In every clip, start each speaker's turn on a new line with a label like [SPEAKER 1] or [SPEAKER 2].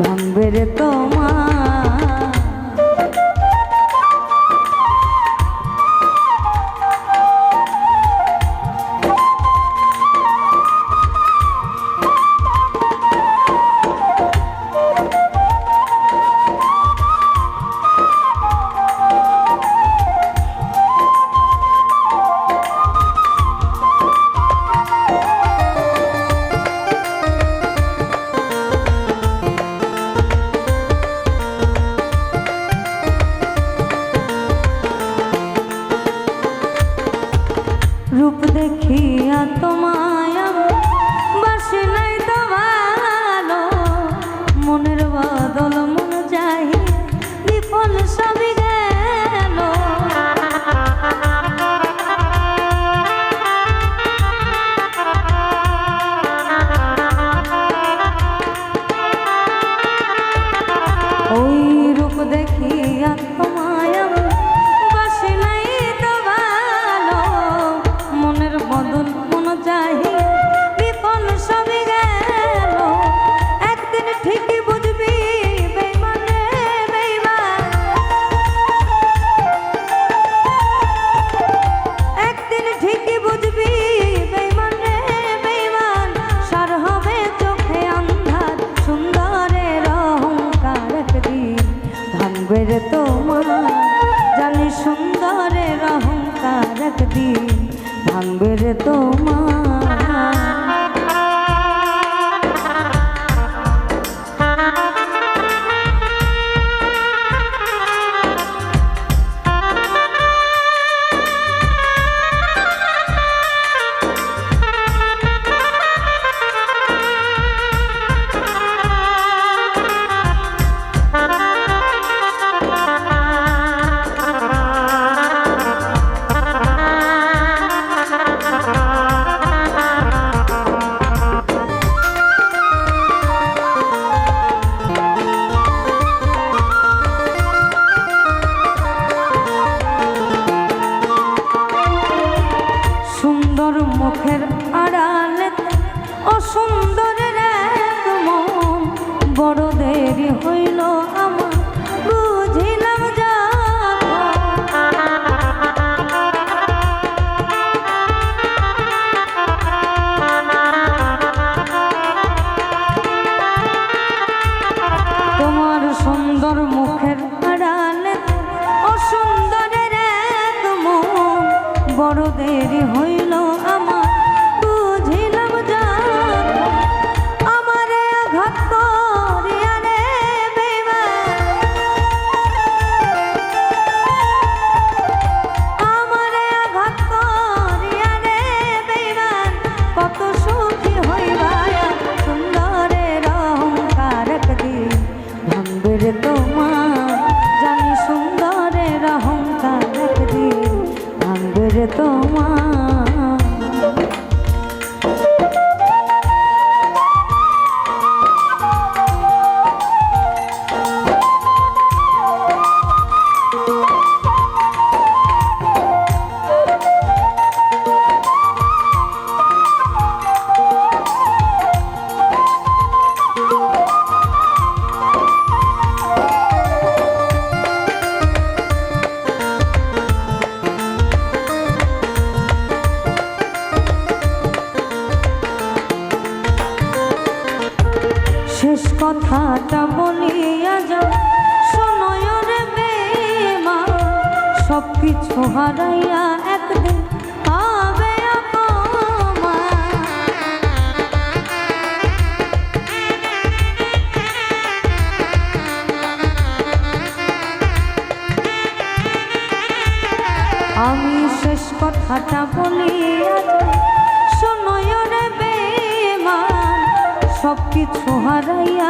[SPEAKER 1] ভাঙবে রে তোমার। রূপ দেখিয়া তোমার সাথী ভাঙবে রে তোমার। আমার বুঝিলাম তোমার সুন্দর মুখের অসুন্দরের বড় দেরি হই কিছু হারাইয়া একদিন আমি শেষ কথাটা বলি শোনয় রে বেমান সব কিছু হারাইয়া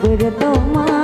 [SPEAKER 1] ভাঙবে রে তোমার